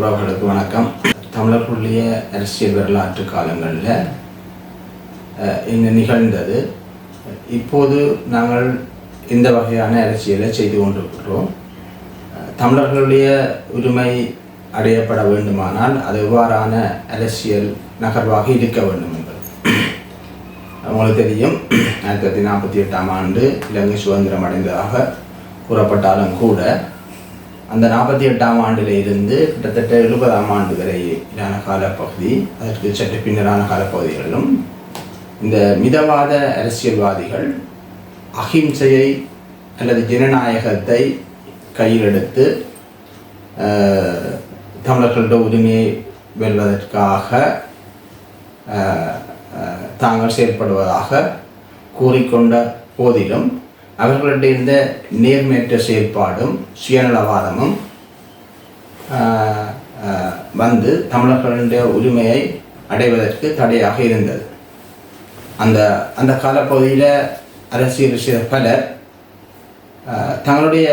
உறவுகளுக்கு வணக்கம். தமிழர்களுடைய அரசியல் வரலாற்று காலங்களில் இங்கு நிகழ்ந்தது. இப்போது நாங்கள் இந்த வகையான அரசியலை செய்து கொண்டிருக்கிறோம். தமிழர்களுடைய உரிமை அடையப்பட வேண்டுமானால் அது எவ்வாறான அரசியல் நகர்வாக இருக்க வேண்டும் என்பது. உங்களுக்கு தெரியும் ஆயிரத்தி தொள்ளாயிரத்தி நாற்பத்தி எட்டாம் ஆண்டு இலங்கை சுதந்திரம் அடைந்ததாக கூறப்பட்டாலும் கூட அந்த நாற்பத்தி எட்டாம் ஆண்டில் இருந்து கிட்டத்தட்ட எழுபதாம் ஆண்டு வரையிலான காலப்பகுதி அதற்கு சற்று பின்னரான காலப்பகுதிகளிலும் இந்த மிதவாத அரசியல்வாதிகள் அகிம்சையை அல்லது ஜனநாயகத்தை கையில் எடுத்து அஹ், உரிமையை வெல்வதற்காக தாங்கள் செயல்படுவதாக கூறிக்கொண்ட போதிலும் அவர்களுடைய இந்த நேர்மையற்ற செயற்பாடும் சுயநலவாதமும் வந்து தமிழர்களுடைய உரிமையை அடைவதற்கு தடையாக இருந்தது. அந்த அந்த காலப்பகுதியில் அரசியல் செய்த பலர் தங்களுடைய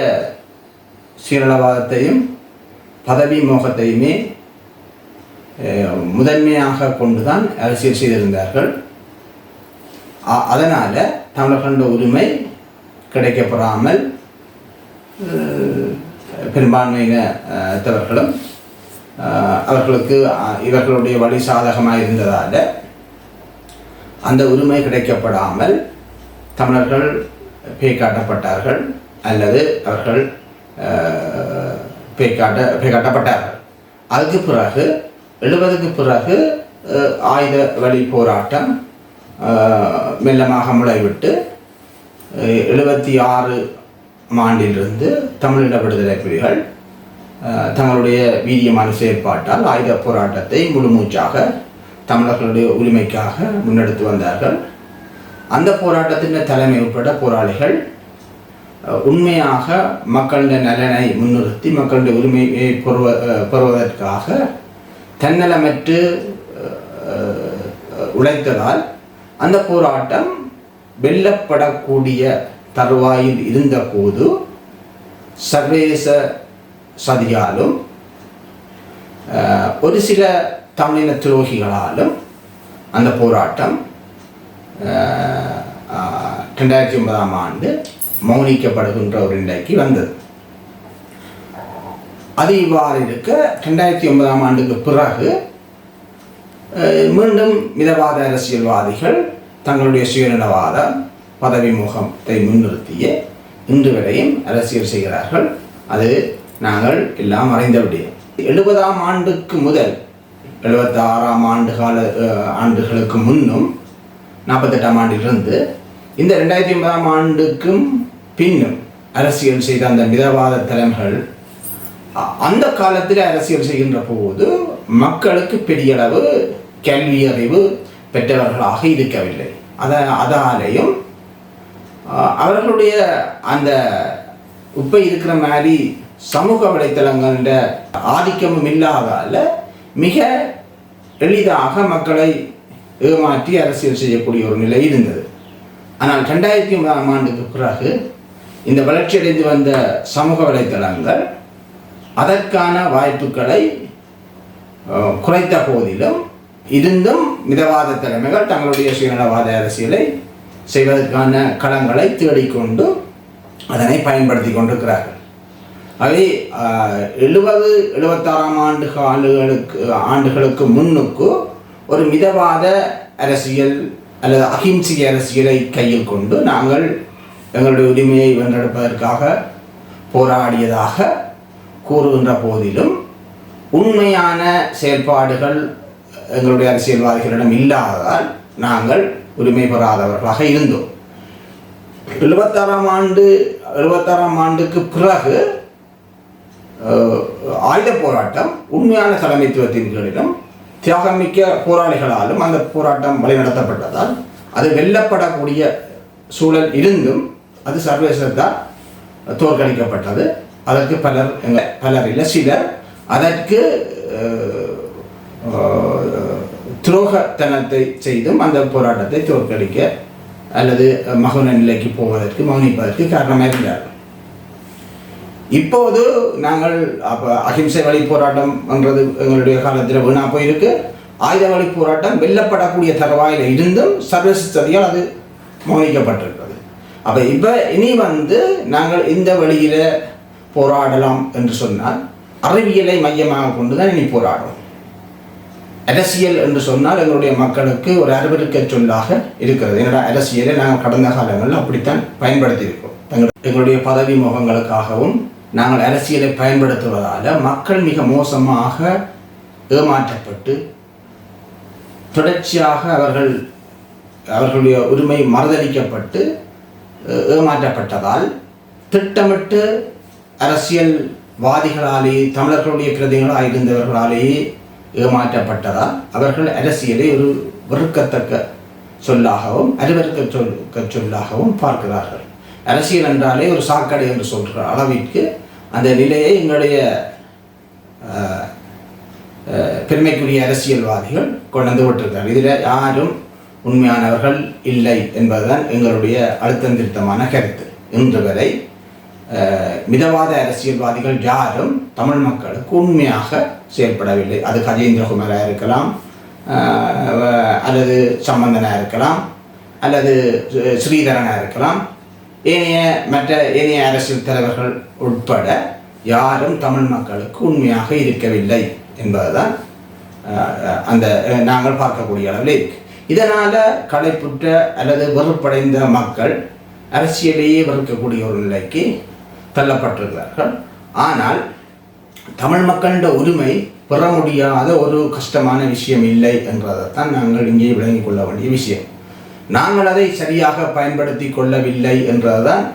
சுயநலவாதத்தையும் பதவி மோகத்தையுமே அஹ், முதன்மையாக கொண்டுதான் அரசியல் செய்திருந்தார்கள். அ- அதனால தமிழர்களுடைய உரிமை கிடைக்கப்படாமல் பெரும்பான்மையினத்தவர்களும் அவர்களுக்கு இவர்களுடைய வழி சாதகமாக இருந்ததால் அந்த உரிமை கிடைக்கப்படாமல் தமிழர்கள் பேய் காட்டப்பட்டார்கள் அல்லது அவர்கள் அஹ், பேய் காட்ட பேய் காட்டப்பட்டார்கள். அதுக்கு பிறகு எழுபதுக்கு பிறகு ஆயுத வழி போராட்டம் மெல்லமாக முளைவிட்டு எழுபத்தி ஆறு ஆண்டிலிருந்து தமிழீழ விடுதலை புலிகள் தங்களுடைய வீரியமான செயற்பாட்டால் ஆயுத போராட்டத்தை முழுமூச்சாக தமிழர்களுடைய உரிமைக்காக முன்னெடுத்து வந்தார்கள். அந்த போராட்டத்தின் தலைமை உட்பட போராளிகள் உண்மையாக மக்களுடைய நலனை முன்னிறுத்தி மக்களுடைய உரிமையை பெறுவ பெறுவதற்காக தன்னலமற்று உழைத்ததால் அந்த போராட்டம் வெல்லப்படக்கூடிய தருவாயில் இருந்தபோது சர்வதேச சதியாலும் ஒரு சில தமிழின துரோகிகளாலும் அந்த போராட்டம் ரெண்டாயிரத்தி ஒன்பதாம் ஆண்டு மௌனிக்கப்படுகின்ற ஒரு நிலைக்கு வந்தது. அது இவ்வாறு இருக்க ரெண்டாயிரத்தி ஒன்பதாம் ஆண்டுக்கு பிறகு மீண்டும் மிதவாத அரசியல்வாதிகள் தங்களுடைய சுயநலவாத பதவி முகத்தை முன்னிறுத்திய இன்று வரையும் அரசியல் செய்கிறார்கள். அது நாங்கள் எல்லாம் அறிந்த விடயம். எழுபதாம் ஆண்டுக்கு முதல் எழுபத்தி ஆறாம் ஆண்டு கால ஆண்டுகளுக்கு முன்னும் நாற்பத்தெட்டாம் ஆண்டிலிருந்து இந்த ரெண்டாயிரத்தி ஒன்பதாம் ஆண்டுக்கும் பின்னும் அரசியல் செய்த அந்த மிதவாத தலைமைகள் அ- அந்த காலத்தில் அரசியல் செய்கின்ற போது மக்களுக்கு பெரிய அளவு கல்வி அறிவு பெற்றவர்களாக இருக்கவில்லை. அத அதாலேயும் அவர்களுடைய அந்த இப்போ இருக்கிற மாதிரி சமூக வலைத்தளங்கள ஆதிக்கமும் இல்லாதால மிக எளிதாக மக்களை ஏமாற்றி அரசியல் செய்யக்கூடிய ஒரு நிலை இருந்தது. ஆனால் ரெண்டாயிரத்தி ஒன்பதாம் ஆண்டுக்கு பிறகு இந்த வளர்ச்சியடைந்து வந்த சமூக வலைத்தளங்கள் அதற்கான வாய்ப்புகளை குறைத்த போதிலும் இருந்தும் மிதவாத தலைமைகள் தங்களுடைய சுயநலவாத அரசியலை செய்வதற்கான களங்களை தேடிக்கொண்டு அதனை பயன்படுத்தி கொண்டிருக்கிறார்கள். அவை எழுபது எழுபத்தாறாம் ஆண்டு ஆண்டுகளுக்கு ஆண்டுகளுக்கு முன்னுக்கு ஒரு மிதவாத அரசியல் அல்லது அகிம்சை அரசியலை கையில் கொண்டு நாங்கள் எங்களுடைய உரிமையை வென்றெடுப்பதற்காக போராடியதாக கூறுகின்ற போதிலும் உண்மையான செயல்பாடுகள் எங்களுடைய அரசியல்வாதிகளிடம் இல்லாததால் நாங்கள் உரிமை பெறாதவர்களாக இருந்தோம். எழுபத்தாறாம் ஆண்டு எழுபத்தாறாம் ஆண்டுக்கு பிறகு ஆயுத போராட்டம் உண்மையான தலைமைத்துவத்தின் கீழிலும் தியாகமிக்க போராளிகளாலும் அந்த போராட்டம் வழிநடத்தப்பட்டதால் அது வெல்லப்படக்கூடிய சூழல் இருந்தும் அது சர்வதேசத்தால் தோற்கடிக்கப்பட்டது. அதற்கு பலர் எங்கள் பலர் இல்லை சிலர் அதற்கு துரோகத்தனத்தை செய்தும் அந்த போராட்டத்தை தோற்கடிக்க அல்லது மகன நிலைக்கு போவதற்கு மௌனிப்பதற்கு காரணமாக இருந்தார்கள் இப்போது நாங்கள் அப்போ அகிம்சை வழி போராட்டம் என்றது எங்களுடைய காலத்தில் வீணா போயிருக்கு. ஆயுத வழி போராட்டம் வெல்லப்படக்கூடிய தருவாயில் இருந்தும் சர்வதேச அது மௌனிக்கப்பட்டிருக்கிறது. அப்போ இப்போ இனி வந்து நாங்கள் இந்த வழியில் போராடலாம் என்று சொன்னால் அறிவியலை மையமாக கொண்டு தான் இனி போராடுவோம் அரசியல் என்று சொன்னால் எங்களுடைய மக்களுக்கு ஒரு அறிவிருக்க சொல்லாக இருக்கிறது. என்னடா அரசியலை நாங்கள் கடந்த காலங்களில் அப்படித்தான் பயன்படுத்தியிருக்கோம். தங்கள் எங்களுடைய பதவி முகங்களுக்காகவும் நாங்கள் அரசியலை பயன்படுத்துவதால் மக்கள் மிக மோசமாக ஏமாற்றப்பட்டு தொடர்ச்சியாக அவர்கள் அவர்களுடைய உரிமை மறுதளிக்கப்பட்டு ஏமாற்றப்பட்டதால் திட்டமிட்டு அரசியல்வாதிகளாலேயே தமிழர்களுடைய பிரதிகளாக இருந்தவர்களாலேயே ஏமாற்றப்பட்டதால் அவர்கள் அரசியலை ஒரு வெறுக்கத்தக்க சொல்லாகவும் அறிவறுக்க சொல் சொல்லாகவும் பார்க்கிறார்கள். அரசியல் என்றாலே ஒரு சாக்கடை என்று சொல்கிற அளவிற்கு அந்த நிலையை எங்களுடைய பெருமைக்குரிய அரசியல்வாதிகள் கொண்டு விட்டிருக்கிறார் விட்டிருக்கார் இதில் யாரும் உண்மையானவர்கள் இல்லை என்பதுதான் எங்களுடைய அழுத்தம் திருத்தமான கருத்து. இன்று வரை மிதவாத அரசியல்வாதிகள் யாரும் தமிழ் மக்களுக்கு உண்மையாக செயல்படவில்லை. அது கஜேந்திரகுமாரா இருக்கலாம் அல்லது சம்பந்தனாக இருக்கலாம் அல்லது ஸ்ரீதரனாக இருக்கலாம். ஏனைய மற்ற ஏனைய அரசியல் தலைவர்கள் உட்பட யாரும் தமிழ் மக்களுக்கு உண்மையாக இருக்கவில்லை என்பதுதான் அந்த நாங்கள் பார்க்கக்கூடிய அளவில் இருக்கு. இதனால் களைப்புற்ற அல்லது வெறுப்படைந்த மக்கள் அரசியலையே வெறுக்கக்கூடிய ஒரு நிலைக்கு தள்ளப்பட்டிருக்கிறார்கள். ஆனால் தமிழ் மக்களின் உரிமை பெற முடியாத ஒரு கஷ்டமான விஷயம் இல்லை என்றதைத்தான் நாங்கள் இங்கே விளங்கிக் கொள்ள வேண்டிய விஷயம். நாங்கள் அதை சரியாக பயன்படுத்தி கொள்ளவில்லை என்றதுதான்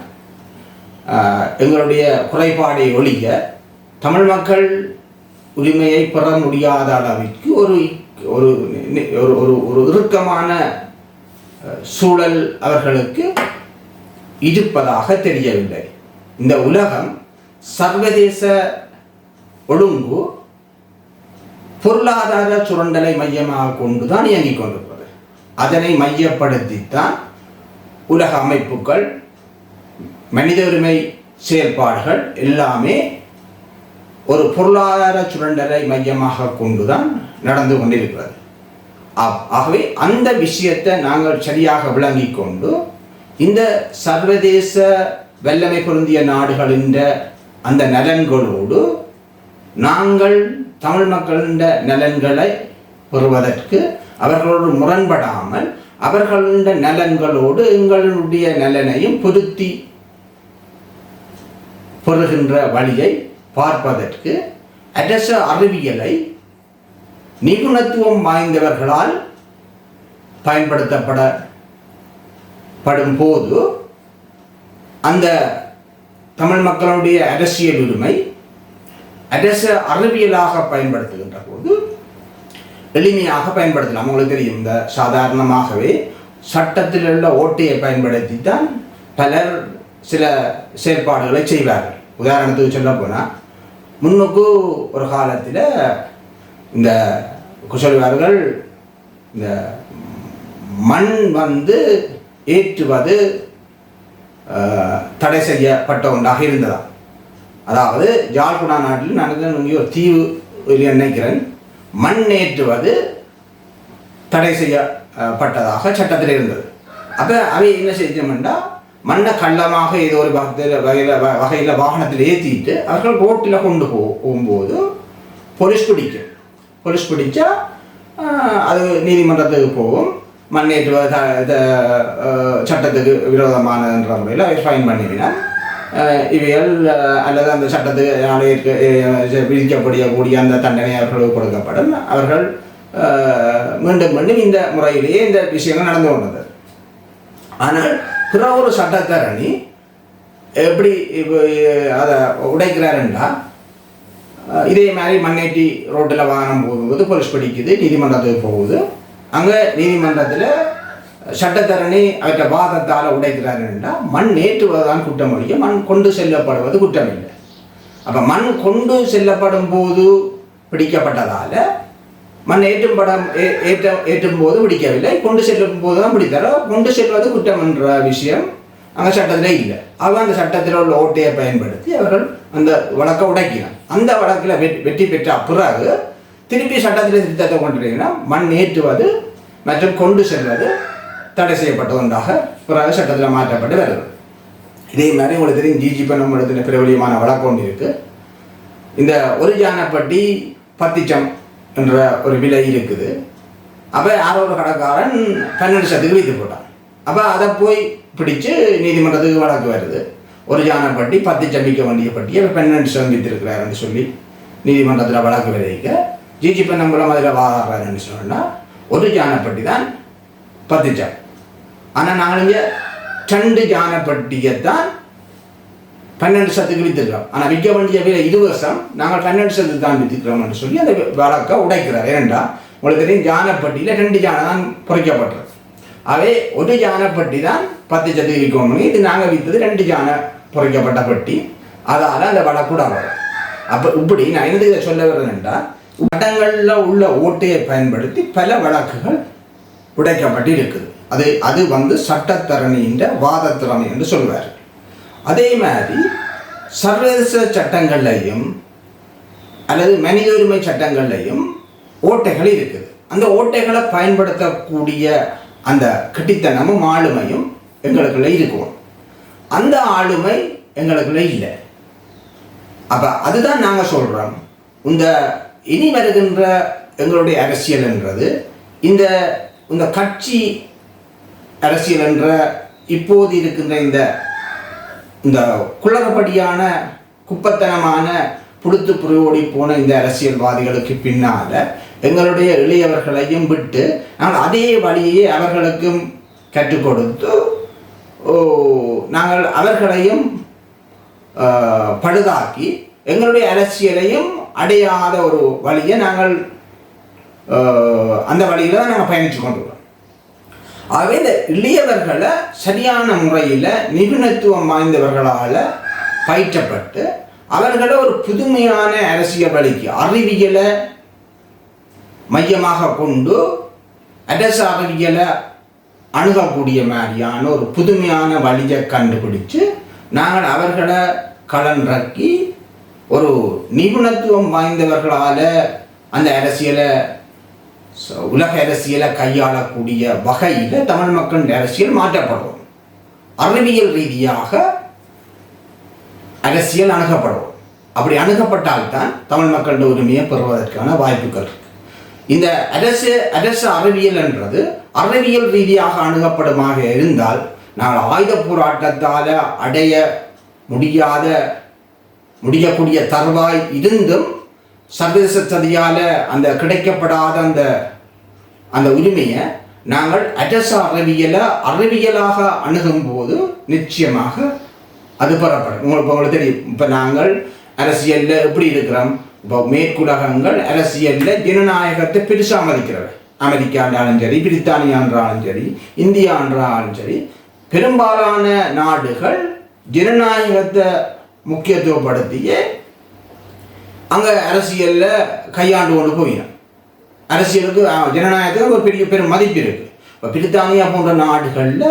எங்களுடைய குறைபாடை ஒழிய தமிழ் மக்கள் உரிமையை பெற முடியாத அளவிற்கு ஒரு ஒரு ஒரு ஒரு ஒரு இறுக்கமான சூழல் அவர்களுக்கு இருப்பதாக தெரியவில்லை. இந்த உலகம் சர்வதேச ஒழுங்கு பொருளாதார சுரண்டலை மையமாக கொண்டு தான் இயங்கிக் கொண்டிருப்பது. அதனை மையப்படுத்தித்தான் உலக அமைப்புகள் மனித உரிமை செயல்பாடுகள் எல்லாமே ஒரு பொருளாதார சுரண்டலை மையமாக கொண்டுதான் நடந்து கொண்டிருக்கிறது. ஆகவே அந்த விஷயத்தை நாங்கள் சரியாக விளங்கிக் கொண்டு இந்த சர்வதேச வல்லமை பொருந்திய நாடுகளின் அந்த நலன்களோடு நாங்கள் தமிழ் மக்களின் நலன்களை பெறுவதற்கு அவர்களோடு முரண்படாமல் அவர்களுடைய நலன்களோடு எங்களுடைய நலனையும் பொருத்தி பெறுகின்ற வழியை பார்ப்பதற்கு அரச அறிவியலை நிபுணத்துவம் வாய்ந்தவர்களால் பயன்படுத்தப்பட படும் போது அந்த தமிழ் மக்களுடைய அரசியல் உரிமை அரச அறிவியலாக பயன்படுத்துகின்ற போது எளிமையாக பயன்படுத்தலாம். உங்களுக்கு தெரியும் இந்த சாதாரணமாகவே சட்டத்தில் உள்ள ஓட்டையை பயன்படுத்தி தான் பலர் சில செயற்பாடுகளை செய்வார்கள். உதாரணத்துக்கு சொல்ல போனால் முன்னுக்கு ஒரு காலத்தில் இந்த சொல்வார்கள் இந்த மண் வந்து ஏற்றுவது தடை செய்யப்பட்ட ஒன்றாக இருந்ததா அதாவது ஜாழ்குடா நாட்டில் நடந்த இங்கே ஒரு தீவு நினைக்கிறேன். மண் ஏற்றுவது தடை செய்யப்பட்டதாக சட்டத்தில் இருந்தது. அப்போ அவை என்ன செஞ்சோம்னா மண்ணை கள்ளமாக ஏதோ ஒரு வகையில் வகையில் வகையில் வாகனத்தில் ஏற்றிட்டு அவர்கள் ரோட்டில் கொண்டு போ போகும்போது போலீஸ் பிடிக்கும். போலீஸ் பிடிச்சா அது நீதிமன்றத்துக்கு போகும். மண்ணேற்று சட்டத்துக்கு விரோதமானதுன்ற முறையில் அவர் ஃபைன் பண்ணிவினார் இவைகள் அல்லது அந்த சட்டத்துக்கு நாளைக்கு விதிக்கப்படக்கூடிய அந்த தண்டனை அவர்களுக்கு கொடுக்கப்படும். அவர்கள் மீண்டும் மீண்டும் இந்த முறையிலேயே இந்த விஷயங்கள் நடந்து கொண்டது. ஆனால் பிற ஒரு சட்டத்தரணி எப்படி இப்போ அதை உடைக்கிறார் என்றால் இதே மாதிரி மண்ணேட்டி ரோட்டில் வாகனம் போகும்போது போலீஸ் பிடிக்குது நீதிமன்றத்துக்கு போகுது. அங்கே நீதிமன்றத்தில் சட்டத்தரணி அவற்றை வாதத்தால் உடைக்கிறாருன்னா மண் ஏற்றுவதுதான் குற்றம் ஒழிய மண் கொண்டு செல்லப்படுவது குற்றம் இல்லை அப்போ மண் கொண்டு செல்லப்படும் போது பிடிக்கப்பட்டதால் மண் ஏற்றும் படம் ஏ- ஏற்ற ஏற்றும் போது பிடிக்கவில்லை. கொண்டு செல்லும் போது தான் பிடித்தாரோ கொண்டு செல்வது குற்றம் என்ற விஷயம் அங்கே சட்டத்தில் இல்லை. அவங்க அந்த சட்டத்தில் உள்ள ஓட்டையை பயன்படுத்தி அவர்கள் அந்த வழக்கை உடைக்கிறான் அந்த வழக்கில் வெற்றி பெற்ற பிறகு திருப்பி சட்டத்தில் திருத்தத்தை கொண்டு மண் ஏற்றுவது மற்றும் கொண்டு செல்வது தடை செய்யப்பட்ட ஒன்றாக பிறகு சட்டத்தில் மாற்றப்பட்டு வருது இதே மாதிரி உங்களுக்கு தெரியும் ஜிஜி பண்ணம் இடத்துல பிரபலியமான வழக்கு ஒன்று இருக்கு. இந்த ஒரு ஜானப்பட்டி பத்திச்சம் என்ற ஒரு விலை இருக்குது. அப்போ யாரோ ஒரு கடைக்காரன் பன்னெண்டு சதத்துக்கு விற்று போட்டான். அப்போ அதை போய் பிடிச்சு நீதிமன்றத்துக்கு வழக்கு வருது. ஒரு ஜானப்பட்டி பத்து சம்பிக்க வேண்டிய பட்டியை பன்னெண்டு சதம் வித்திருக்கிறாருன்னு சொல்லி நீதிமன்றத்தில் வழக்கு விளைவிக்க ஜிஜி பண்ணம் அதில் வாதாடுறாருன்னு சொன்னால் ஒரு ஜானப்பட்டி தான் பத்திச்சம் ஆனால் நாங்கள் இங்கே ரெண்டு ஜானப்பட்டியை தான் பன்னெண்டு சத்துக்கு வித்துக்கிறோம். ஆனால் விற்க வேண்டிய விலை இது வருஷம். நாங்கள் பன்னெண்டு சத்துக்கு தான் வித்துக்கிறோம்னு சொல்லி அந்த வழக்கை உடைக்கிறார். ஏனென்றா உங்களுக்கு தெரியும் ஜானப்பட்டியில் ரெண்டு ஜானை தான் குறைக்கப்பட்டது அவே ஒரு ஜானப்பட்டி தான் பத்து சத்துக்கு விற்கணும் இது நாங்கள் விற்றது ரெண்டு ஜானை குறைக்கப்பட்ட பட்டி. அதால் அந்த வழக்கூட வரும். அப்போ இப்படி நான் என்னது இதை சொல்ல வர்றேன்டா வட்டங்களில் உள்ள ஓட்டையை பயன்படுத்தி பல வழக்குகள் உடைக்கப்பட்டு இருக்குது அது அது வந்து சட்டத்தரணின்ற வாதத்திறமை என்று சொல்வார். அதே மாதிரி சர்வதேச சட்டங்கள்லையும் அல்லது மனித உரிமை சட்டங்கள்லையும் ஓட்டைகள் இருக்குது. அந்த ஓட்டைகளை பயன்படுத்தக்கூடிய அந்த கட்டித்தனமும் ஆளுமையும் எங்களுக்குள்ள இருக்கும். அந்த ஆளுமை எங்களுக்குள்ள இல்லை. அப்போ அதுதான் நாங்கள் சொல்கிறோம் இந்த இனி வருகின்ற எங்களுடைய அரசியல் என்றது இந்த இந்த கட்சி அரசியல் என்ற இப்போது இருக்கின்ற இந்த இந்த குளறுபடியான குப்பத்தனமான புடுத்து புரியோடி போன இந்த அரசியல்வாதிகளுக்கு பின்னால் எங்களுடைய இளையவர்களையும் விட்டு நாங்கள் அதே வழியே அவர்களுக்கும் கற்றுக் கொடுத்து ஓ, நாங்கள் அவர்களையும் பழுதாக்கி எங்களுடைய அரசியலையும் அடையாத ஒரு வழியை நாங்கள் அந்த வழியில் தான் நாங்கள் பயணித்து கொண்டுள்ளோம் ஆகவே இந்த இளையவர்களை சரியான முறையில் நிபுணத்துவம் வாய்ந்தவர்களால் பயிற்றப்பட்டு அவர்களை ஒரு புதுமையான அரசியல் வழிக்கு அறிவியலை மையமாக கொண்டு அரசு அறிவியலை அணுகக்கூடிய மாதிரியான ஒரு புதுமையான வழியை கண்டுபிடிச்சு நாங்கள் அவர்களை கலன்றக்கி ஒரு நிபுணத்துவம் வாய்ந்தவர்களால் அந்த அரசியலை உலக அரசியலை கையாளக்கூடிய வகையில் தமிழ் மக்களின் அரசியல் மாற்றப்படும் அறிவியல் ரீதியாக அரசியல் அணுகப்படும் அப்படி அணுகப்பட்டால்தான் தமிழ் மக்களின் உரிமையை பெறுவதற்கான வாய்ப்புகள் இருக்கு. இந்த அரசு அரசு அறிவியல் என்றது அறிவியல் ரீதியாக அணுகப்படுமாக இருந்தால் நாங்கள் ஆயுத போராட்டத்தால் அடைய முடியாத முடியக்கூடிய தருவாய் இருந்தும் சர்வதேச சதியால் அந்த கிடைக்கப்படாத அந்த அந்த உரிமையை நாங்கள் அரசு அறிவியலை அறிவியலாக அணுகும் போது நிச்சயமாக அது பெறப்படும். உங்களுக்கு உங்களுக்கு தெரியும். இப்போ நாங்கள் அரசியலில் எப்படி இருக்கிறோம்? இப்போ மேற்குலகங்கள் அரசியலில் ஜனநாயகத்தை பெருசாக மதிக்கிறது அமெரிக்காண்டாலும் சரி பிரித்தானியான்றாலும் சரி இந்தியா என்றாலும் சரி பெரும்பாலான நாடுகள் ஜனநாயகத்தை முக்கியத்துவப்படுத்தியே அங்கே அரசியலில் கையாண்டு கொண்டு போயிடும் அரசியலுக்கு ஜனநாயகத்துக்கு ஒரு பெரிய பெரும் மதிப்பு இருக்குது இப்போ பிரித்தானியா போன்ற நாடுகளில்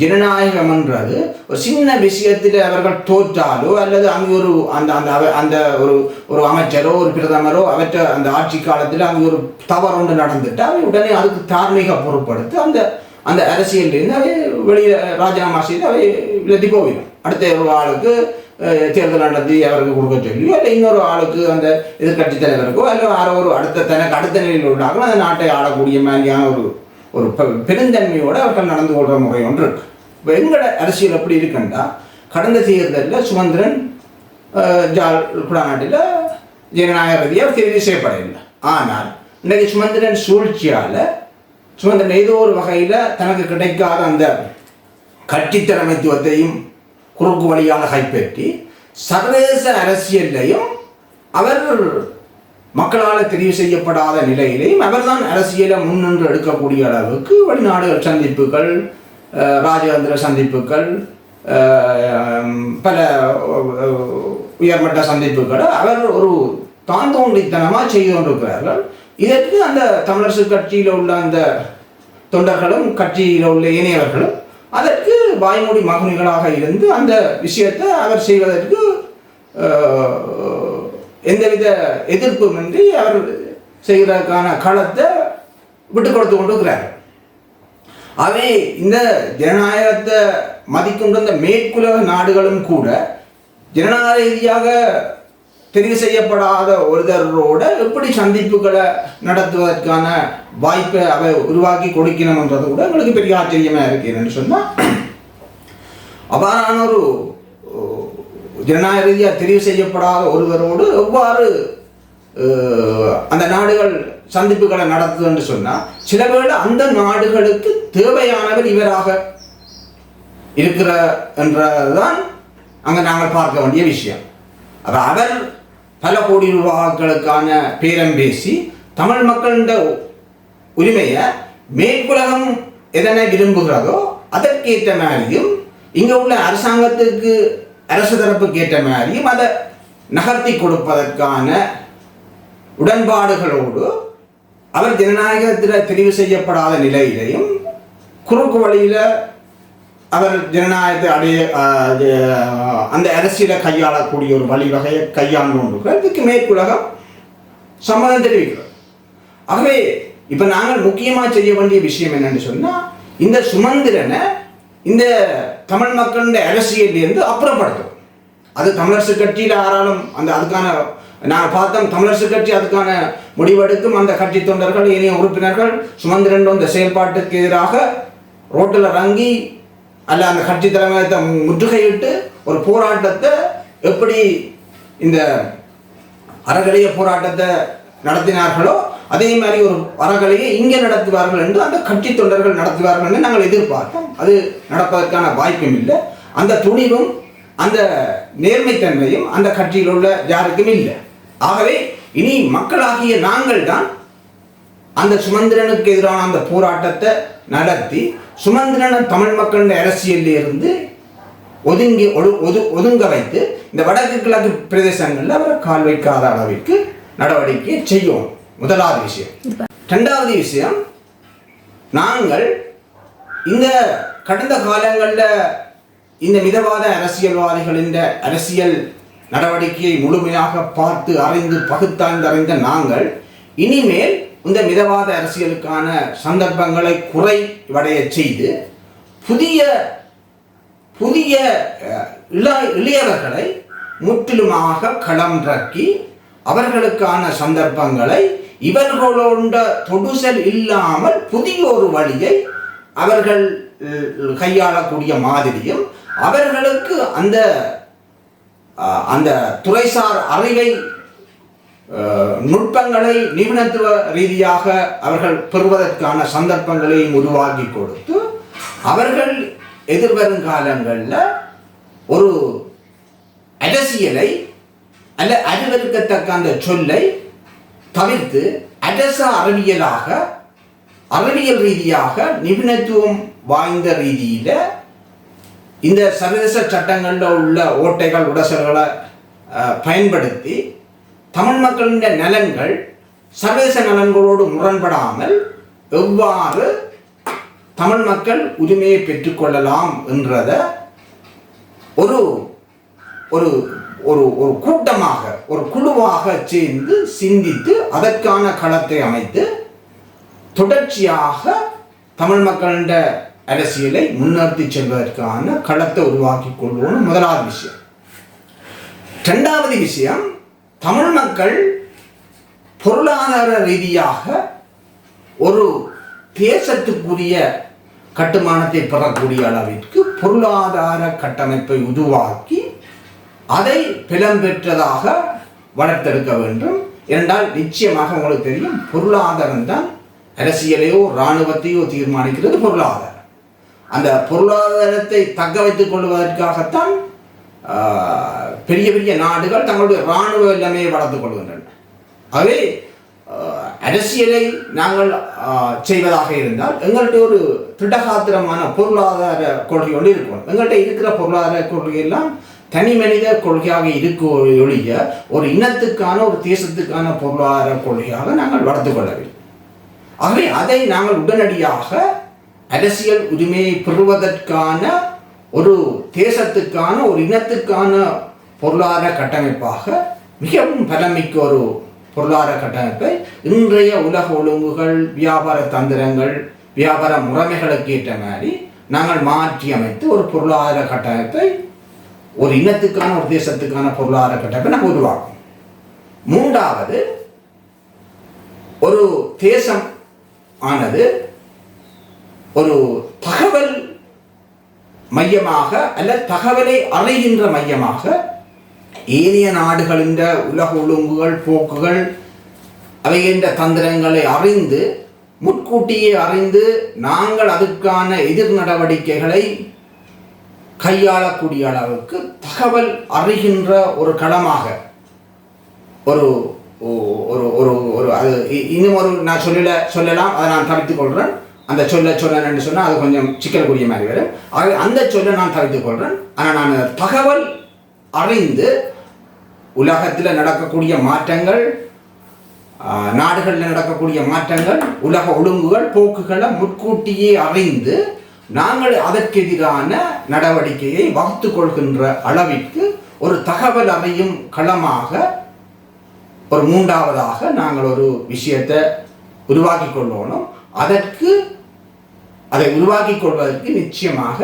ஜனநாயகம்ன்றது ஒரு சின்ன விஷயத்தில் அவர்கள் தோற்றாலோ அல்லது அங்கே ஒரு அந்த அந்த அந்த ஒரு ஒரு அமைச்சரோ ஒரு பிரதமரோ அவற்றை அந்த ஆட்சி காலத்தில் அங்கே ஒரு தவறு ஒன்று நடந்துட்டு அவை உடனே அதுக்கு தார்மீக பொருட்படுத்து அந்த அந்த அரசியலிருந்து அவை வெளியே ராஜினாமா செய்து அவை விலத்தி போயிடும் அடுத்த ஒரு ஆளுக்கு தேர்தல் நடத்தி அவருக்கு கொடுக்க சொல்லியோ இல்லை இன்னொரு ஆளுக்கு அந்த எதிர்கட்சி தலைவருக்கோ அல்ல யாரோ ஒரு அடுத்த தனக்கு அடுத்த நிலையில் உள்ளாங்களோ அந்த நாட்டை ஆளக்கூடிய மாதிரியான ஒரு ஒரு பெ- பெருந்தன்மையோடு அவர்கள் நடந்து கொள்கிற முறை ஒன்று இருக்கு இப்போ எங்களோட அரசியல் எப்படி இருக்குன்னா கடந்த தேர்தலில் சுமந்திரன் ஜால் ஜாழ் குடாநாட்டில் ஜனநாயக ரீதியாக தெரிவு செய்யப்படவில்லை ஆனால் இன்றைக்கு சுமந்திரன் சூழ்ச்சியால் சுமந்திரன் ஏதோ ஒரு வகையில் தனக்கு கிடைக்காத அந்த கட்சி தலைமைத்துவத்தையும் குறுக்கு வழியாக கைப்பற்றி சர்வதேச அரசியல்லையும் அவர் மக்களால் தெரிவு செய்யப்படாத நிலையிலையும் அவர்தான் அரசியலை முன்னின்று எடுக்கக்கூடிய அளவுக்கு வெளிநாடுகள் சந்திப்புகள் ராஜதந்திர சந்திப்புகள் பல உயர்மட்ட சந்திப்புகளை அவர் ஒரு தான் தோன்றித்தனமாக செய்து கொண்டிருக்கிறார்கள். இதற்கு அந்த தமிழரசு கட்சியில் உள்ள அந்த தொண்டர்களும் கட்சியில் உள்ள இணையவர்களும் அதற்கு வாய்மொழி மகன்களாக இருந்து அந்த விஷயத்தை அவர் செய்வதற்கு எந்தவித எதிர்ப்புமின்றி அவர் செய்கிறதுக்கான களத்தை விட்டு கொடுத்து கொண்டு அவை இந்த ஜனநாயகத்தை மதிக்கின்ற இந்த மேற்குலக நாடுகளும் கூட ஜனநாயக ரீதியாக தெரிவு செய்யப்படாத ஒருதரோட எப்படி சந்திப்புகளை நடத்துவதற்கான வாய்ப்பை அவை உருவாக்கி கொடுக்கணும்ன்றது கூட எங்களுக்கு பெரிய ஆச்சரியமா இருக்கு. என்னன்னு சொன்னா அவ்வாறான ஒரு ஜனநாயக ரீதியாக தெரிவு செய்யப்படாத ஒருவரோடு எவ்வாறு அந்த நாடுகள் சந்திப்புகளை நடத்துது என்று சொன்னால் சில வேளை அந்த நாடுகளுக்கு தேவையானவர் இவராக இருக்கிற என்றதான் அங்கே நாங்கள் பார்க்க வேண்டிய விஷயம். அப்போ அவர் பல கோடி ரூபாய்களுக்கான பேரம் பேசி தமிழ் மக்களிட உரிமையை மேற்குலகம் எதனை விரும்புகிறதோ அதற்கேற்ற மாதிரியும் இங்கே உள்ள அரசாங்கத்துக்கு அரசு தரப்புக்கு ஏற்ற மாதிரியும் அதை நகர்த்தி கொடுப்பதற்கான உடன்பாடுகளோடு அவர் ஜனநாயகத்தில் தெரிவு செய்யப்படாத நிலையிலையும் குறுக்கு வழியில் அவர் ஜனநாயகத்தை அடைய அந்த அரசியலை கையாளக்கூடிய ஒரு வழிவகையை கையாண்டு கொண்டிருக்கிறார் இதுக்கு மேற்குலகம் சம்மதம் தெரிவிக்கிறது. ஆகவே இப்போ நாங்கள் முக்கியமாக செய்ய வேண்டிய விஷயம் என்னன்னு சொன்னால் இந்த சுமந்திரனை இந்த தமிழ் மக்களுடைய அரசியலிருந்து அப்புறப்படுத்தும். அது தமிழரசு கட்சியில் யாராலும் அந்த அதுக்கான நான் பார்த்தோம் தமிழரசு கட்சி அதுக்கான முடிவெடுக்கும். அந்த கட்சி தொண்டர்கள் இனிய உறுப்பினர்கள் சுமந்திரன் அந்த செயல்பாட்டுக்கு எதிராக ரோட்டில் இறங்கி அல்ல அந்த கட்சி தலைமையத்தை முற்றுகையிட்டு ஒரு போராட்டத்தை எப்படி இந்த அறகடைய போராட்டத்தை நடத்தினார்களோ அதே மாதிரி ஒரு அறகலையை இங்கே நடத்துவார்கள் என்று அந்த கட்சி தொண்டர்கள் நடத்துவார்கள் என்று நாங்கள் எதிர்பார்ப்போம் அது நடப்பதற்கான வாய்ப்பும் இல்லை. அந்த துணிவும் அந்த நேர்மைத்தன்மையும் அந்த கட்சியில் உள்ள யாருக்கும் இல்லை. ஆகவே இனி மக்களாகிய நாங்கள் தான் அந்த சுமந்திரனுக்கு எதிரான அந்த போராட்டத்தை நடத்தி சுமந்திரனை தமிழ் மக்களின் அரசியலில் இருந்து ஒதுங்கி ஒடு ஒது ஒதுங்க வைத்து இந்த வடக்கு கிழக்கு பிரதேசங்களில் அவரை கால் வைக்காத அளவிற்கு நடவடிக்கை செய்யும் முதலாவது விஷயம். ரெண்டாவது விஷயம் நாங்கள் இந்த கடந்த காலங்களில் இந்த மிதவாத அரசியல்வாதிகளின் அரசியல் நடவடிக்கையை முழுமையாக பார்த்து அறிந்து பகுத்தாய்ந்து அறிந்த நாங்கள் இனிமேல் இந்த மிதவாத அரசியலுக்கான சந்தர்ப்பங்களை குறைவடைய செய்து புதிய புதிய இள இளையவர்களை முற்றிலுமாக களமிறக்கி அவர்களுக்கான சந்தர்ப்பங்களை இவர்களோட தொடுசல் இல்லாமல் புதிய ஒரு வழியை அவர்கள் கையாளக்கூடிய மாதிரியும் அவர்களுக்கு அந்த அந்த துறைசார் அறிவை நுட்பங்களை நிபுணத்துவ ரீதியாக அவர்கள் பெறுவதற்கான சந்தர்ப்பங்களையும் உருவாக்கி கொடுத்து அவர்கள் எதிர்வரும் காலங்களில் ஒரு அரசியலை அல்ல அறிவறுக்கத்தக்க அந்த சொல்லை தவிர்த்து அரச அறிவியலாக அறிவியல் ரீதியாக நிபுணத்துவம் வாய்ந்த ரீதியில் இந்த சர்வதேச சட்டங்களில் உள்ள ஓட்டைகள் உடசல்களை பயன்படுத்தி தமிழ் மக்களின் நலன்கள் சர்வதேச நலன்களோடு முரண்படாமல் எவ்வாறு தமிழ் மக்கள் உரிமையை பெற்றுக்கொள்ளலாம் என்றத ஒரு ஒரு ஒரு ஒரு கூட்டமாக ஒரு குழுவாக சேர்ந்து சிந்தித்து அதற்கான களத்தை அமைத்து தொடர்ச்சியாக தமிழ் மக்களின் அரசியலை முன்னெடுத்து செல்வதற்கான களத்தை உருவாக்கி கொள்வோம் முதலாவது விஷயம். ரெண்டாவது விஷயம் தமிழ் மக்கள் பொருளாதார ரீதியாக ஒரு தேசத்துக்குரிய கட்டுமானத்தை பெறக்கூடிய அளவிற்கு பொருளாதார கட்டமைப்பை உருவாக்கி அதை பிலம் பெற்றதாக வளர்த்தெடுக்க வேண்டும். என்றால் நிச்சயமாக உங்களுக்கு தெரியும் பொருளாதாரம் தான் அரசியலையோ இராணுவத்தையோ தீர்மானிக்கிறது பொருளாதாரம். அந்த பொருளாதாரத்தை தக்க வைத்துக் கொள்வதற்காகத்தான் பெரிய பெரிய நாடுகள் தங்களுடைய இராணுவ எல்லாமே வளர்த்துக் கொள்கின்றன. ஆகவே அரசியலை நாங்கள் செய்வதாக இருந்தால் எங்கள்கிட்ட ஒரு திடகாத்திரமான பொருளாதார கொள்கை ஒன்று இருக்கணும். எங்கள்கிட்ட இருக்கிற பொருளாதார கொள்கையெல்லாம் எல்லாம் தனி மனித கொள்கையாக இருக்க ஒழிய ஒரு இனத்துக்கான ஒரு தேசத்துக்கான பொருளாதார கொள்கையாக நாங்கள் வளர்த்து கொள்ளவில்லை. ஆகவே அதை நாங்கள் உடனடியாக அரசியல் உரிமையை பெறுவதற்கான ஒரு தேசத்துக்கான ஒரு இனத்துக்கான பொருளாதார கட்டமைப்பாக மிகவும் பலமிக்க ஒரு பொருளாதார கட்டமைப்பை இன்றைய உலக ஒழுங்குகள் வியாபார தந்திரங்கள் வியாபார முறைமைகளுக்கு ஏற்ற மாதிரி நாங்கள் மாற்றி அமைத்து ஒரு பொருளாதார கட்டமைப்பை ஒரு இனத்துக்கான ஒரு தேசத்துக்கான பொருளாதார கட்டமைப்பை நம்ம உருவாக்கும் மூன்றாவது ஒரு தேசம் ஆனது ஒரு தகவல் மையமாக அல்ல தகவலை அறைகின்ற மையமாக ஏனைய நாடுகளின் உலக ஒழுங்குகள் போக்குகள் அவைகின்ற தந்திரங்களை அறிந்து முன்கூட்டியே அறிந்து நாங்கள் அதுக்கான எதிர் நடவடிக்கைகளை கையாளக்கூடிய அளவுக்கு தகவல் அறிகின்ற ஒரு களமாக. ஒரு ஒரு ஒரு ஒரு அது இ- இன்னும் ஒரு நான் சொல்லல சொல்லலாம் அதை நான் தவிர்த்துக் கொள்கிறேன் அந்த சொல்ல சொல்லணும்னு சொன்னால் அது கொஞ்சம் சிக்கலுக்குரிய மாதிரி வரும். ஆகவே அந்த சொல்ல நான் தவிர்த்துக் கொள்கிறேன் ஆனால் நான் தகவல் அறிந்து உலகத்தில் நடக்கக்கூடிய மாற்றங்கள் நாடுகளில் நடக்கக்கூடிய மாற்றங்கள் உலக ஒழுங்குகள் போக்குகளை முன்கூட்டியே அறிந்து நாங்கள் அதற்கெதிரான நடவடிக்கையை வகுத்து கொள்கின்ற அளவிற்கு ஒரு தகவல் அமையும் களமாக ஒரு மூன்றாவதாக நாங்கள் ஒரு விஷயத்தை உருவாக்கி கொள்ளணும் அதற்கு அதை உருவாக்கி கொள்வதற்கு நிச்சயமாக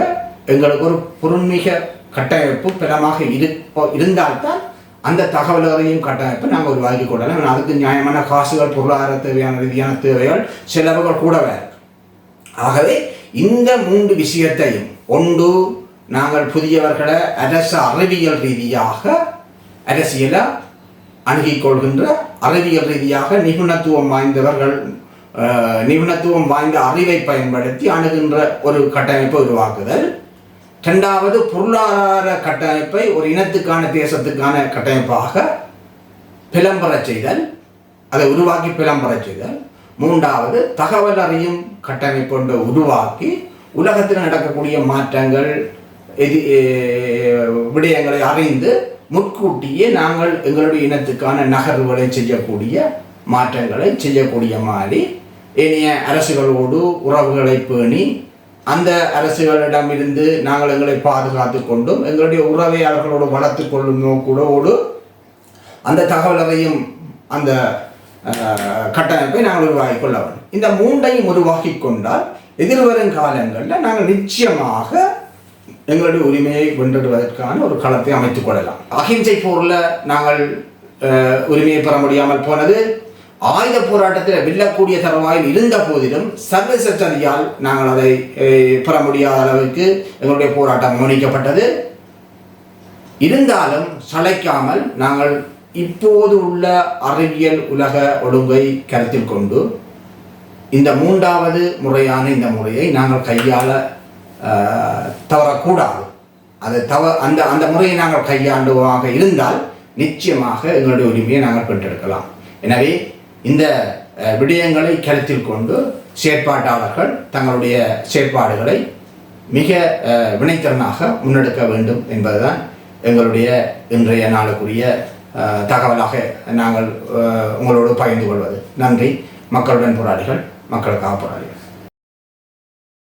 எங்களுக்கு ஒரு பொருண்மிக கட்டமைப்பு பலமாக இருப்ப இருந்தால்தான் அந்த தகவல் அறியும் கட்டமைப்பை நாங்கள் உருவாக்கி கொள்ளலாம். அதுக்கு நியாயமான காசுகள் பொருளாதார தேவையான ரீதியான தேவைகள் செலவுகள் கூட வேறு. ஆகவே இந்த மூன்று விஷயத்தையும் ஒன்று நாங்கள் புதியவர்களை அரசு அறிவியல் ரீதியாக அரசியலை அணுகிக் கொள்கின்ற அறிவியல் ரீதியாக நிபுணத்துவம் வாய்ந்தவர்கள் நிபுணத்துவம் வாய்ந்த அறிவை பயன்படுத்தி அணுகின்ற ஒரு கட்டமைப்பை உருவாக்குதல். ரெண்டாவது பொருளாதார கட்டமைப்பை ஒரு இனத்துக்கான தேசத்துக்கான கட்டமைப்பாக பிளம்பரச் செய்தல். அதை உருவாக்கி பிளம்பரச் செய்தல். மூன்றாவது தகவல் அறியும் கட்டமைப்பு ஒன்றை உருவாக்கி உலகத்தில் நடக்கக்கூடிய மாற்றங்கள் எதி விடயங்களை அறிந்து முன்கூட்டியே நாங்கள் எங்களுடைய இனத்துக்கான நகர்வுகளை செய்யக்கூடிய மாற்றங்களை செய்யக்கூடிய மாதிரி இனிய அரசுகளோடு உறவுகளை பேணி அந்த அரசுகளிடமிருந்து நாங்கள் எங்களை பாதுகாத்து கொண்டும் எங்களுடைய உறவை அவர்களோடு வளர்த்து கொள்ளும் நோக்குடோடு அந்த தகவலறையும் அந்த கட்டமைப்பை நாங்கள் உருவாக்கி கொள்ள வேண்டும். இந்த மூன்றையும் உருவாக்கி கொண்டால் எதிர்வரும் காலங்களில் நாங்கள் நிச்சயமாக எங்களுடைய உரிமையை வென்றிடுவதற்கான ஒரு களத்தை அமைத்துக் கொள்ளலாம். அகிம்சை போரில் நாங்கள் உரிமையை பெற முடியாமல் போனது ஆயுத போராட்டத்தில் வெல்லக்கூடிய தருவாயில் இருந்த போதிலும் சர்வதேச நாங்கள் அதை பெற முடியாத அளவுக்கு எங்களுடைய போராட்டம் கவனிக்கப்பட்டது. இருந்தாலும் சளைக்காமல் நாங்கள் இப்போது உள்ள அறிவியல் உலக ஒழுங்கை கருத்தில் கொண்டு இந்த மூன்றாவது முறையான இந்த முறையை நாங்கள் கையாள தவறக்கூடாது. அது தவ அந்த அந்த முறையை நாங்கள் கையாண்டுவாக இருந்தால் நிச்சயமாக எங்களுடைய உரிமையை நாங்கள் பெற்றெடுக்கலாம். எனவே இந்த விடயங்களை கருத்தில் கொண்டு செயற்பாட்டாளர்கள் தங்களுடைய செயற்பாடுகளை மிக வினைத்திறனாக முன்னெடுக்க வேண்டும் என்பதுதான் எங்களுடைய இன்றைய நாளுக்குரிய தகவலாக நாங்கள் உங்களோடு பகிர்ந்து கொள்வது. நன்றி. மக்களுடன் போராளிகள் மக்களுக்காக போராளிகள்.